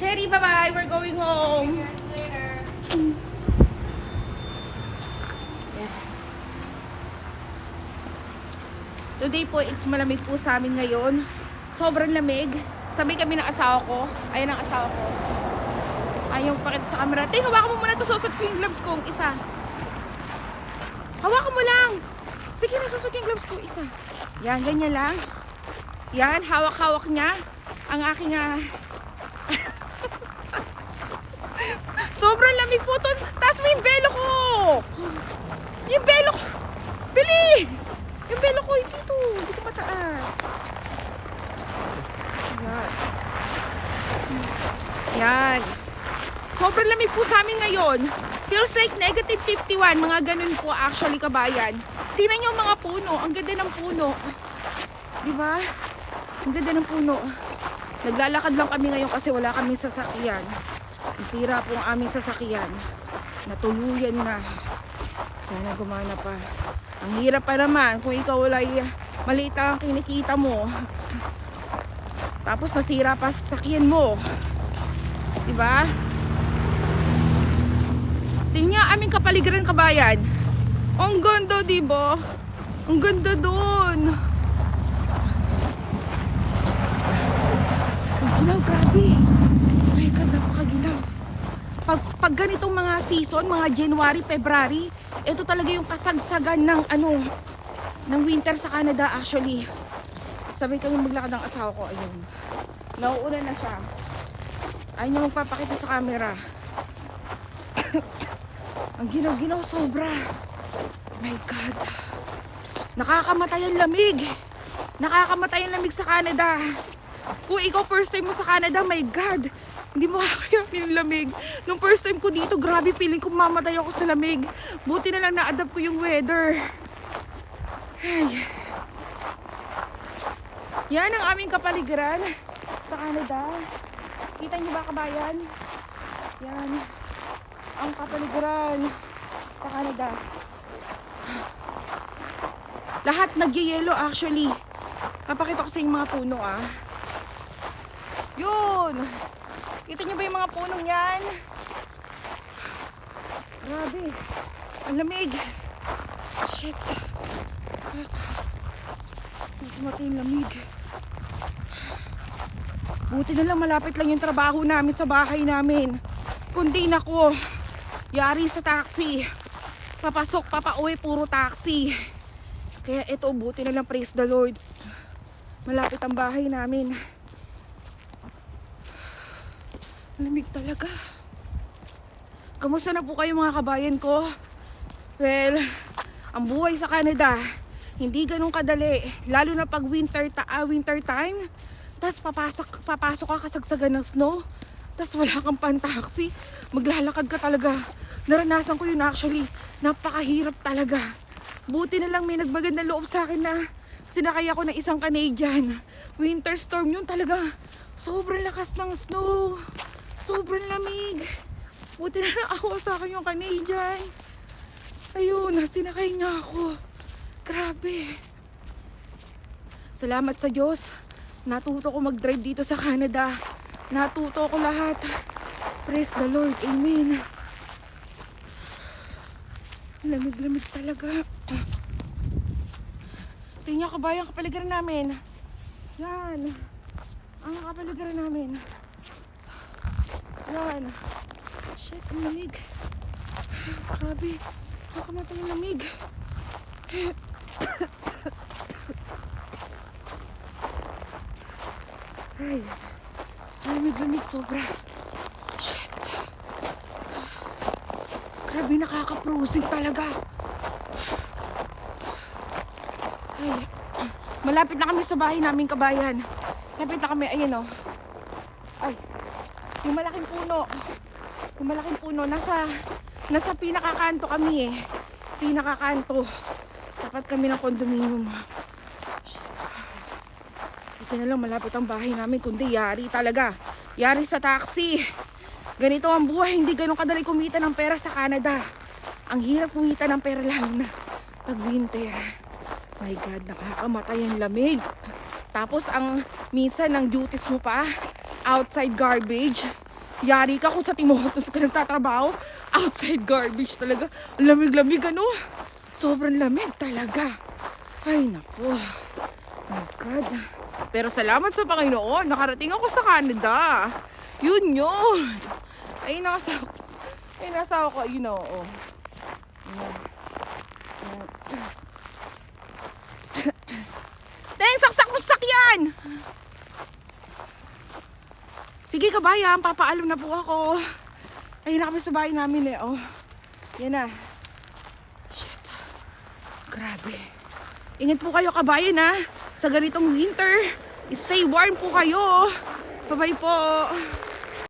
Cherry, bye-bye. We're going home. Yeah. Today po, it's malamig po sa amin ngayon. Sobrang lamig. Sabi kami ng asawa ko. Ayan ang asawa ko. Ayaw pakita sa camera. Ting, hawakan mo muna ito. Susot ko yung gloves ko. Isa. Hawakan mo lang. Sige, nasusot yung gloves ko. Isa. Yan, ganyan lang. Yan, hawak-hawak niya. Ang aking ah, Sobrang lamig po to. Taas mo yung belo ko. Yung belo ko. Bilis. Yung belo ko, hindi dito. Hindi ko mataas. Yan. Yan. Sobrang lamig po sa amin ngayon. Feels like negative 51. Mga ganun po actually kabayan. Tingnan ang mga puno. Ang ganda ng puno. Di ba? Ang ganda ng puno. Naglalakad lang kami ngayon kasi wala kami sasakyan. Isira po ang aming sasakyan. Natuluyan na. Sana gumana pa. Ang hirap pa naman kung ikaw wala maliit ang kinikita mo. Tapos nasira pa sa sasakyan mo. Diba? Tingnan aming kapaligiran kabayan. Ang ganda, diba? Ang ganda doon. Ang ginaw, grabe. Oh my God, napakagilaw. Pag, ganitong mga season, mga January, February, ito talaga yung kasagsagan ng ano, ng winter sa Canada actually. Sabay kami maglakad ng asawa ko, ayun. Nauuna na siya. Ayaw niya magpapakita sa camera. Ang ginaw-ginaw sobra. My God. Nakakamatay ang lamig. Nakakamatay ang lamig sa Canada. Kung ikaw first time mo sa Canada, my God, hindi mo kakayanin yung lamig. Nung first time ko dito, grabe feeling ko mamatay ako sa lamig. Buti na lang na-adapt ko yung weather. Ay. Yan ang aming kapaligiran sa Canada. Kita niyo ba kabayan? Yan. Ang kapaligiran sa Canada. Lahat nagyayelo actually. Papakita ko sa inyo mga puno ah. Yun! Kita niyo ba yung mga punong yan? Grabe. Ang lamig. Shit. Nakamatay yung lamig. Buti na lang malapit lang yung trabaho namin sa bahay namin. Kundi nako, yari sa taxi. Papasok, papauwi, puro taxi. Kaya ito, buti na lang praise the Lord. Malapit ang bahay namin. Lamig talaga. Kamusta na po kayo mga kabayan ko? Well, ang buhay sa Canada, hindi ganun kadali. Lalo na pag winter, ta ah, winter time. Tapos papasok, papasok ka kasagsagan ng snow. Tapos wala kang pan-taxi. Maglalakad ka talaga. Naranasan ko yun actually. Napakahirap talaga. Buti na lang may nagbaganda loob sa akin na sinakay ako ng isang Canadian. Winter storm yun talaga. Sobrang lakas ng snow. Sobrang lamig. Buti na naawa sa akin yung Canadian. Ayun, sinakay niya ako. Grabe. Salamat sa Diyos. Natuto ko mag-drive dito sa Canada. Natuto ko lahat. Praise the Lord. Amen. Lamig-lamig talaga. Tingnan ka ba yung kapaligiran namin? Yan. Ang kapaligiran namin. Yan. Shit, ang lamig. Grabe. Nakamatay yung lamig. Ay. Lamig-lamig sobra. Shit. Grabe, nakaka-frozen talaga. Ay. Malapit na kami sa bahay namin kabayan. Malapit na kami. Ayan o. Ay. Yung malaking puno. Yung malaking puno. Nasa, nasa pinakakanto kami eh. Pinakakanto. Tapat kami ng condominium. Ito na lang malapit ang bahay namin. Kundi yari talaga. Yari sa taxi. Ganito ang buhay. Hindi ganun kadali kumita ng pera sa Canada. Ang hirap kumita ng pera lalo na pag winter. My God, nakakamatay ang lamig. Tapos ang minsan ng duties mo pa, outside garbage. Yari ka kung sa Timotos ka nagtatrabaho. Outside garbage talaga. Lamig-lamig ano. Sobrang lamig talaga. Ay, nako. My God. Pero salamat sa Panginoon. Nakarating ako sa Canada. Yun yun. Ay, nasa Ay, nasa ako. You know, oh. Ayan. Teng, saksak mo sa sakyan! Sige kabayan, papaalam na po ako. Ayun na kami sa bahay namin eh, oh. Yan na. Shit. Grabe. Ingat po kayo kabayan ha. Sa ganitong winter, stay warm po kayo. Bye-bye po.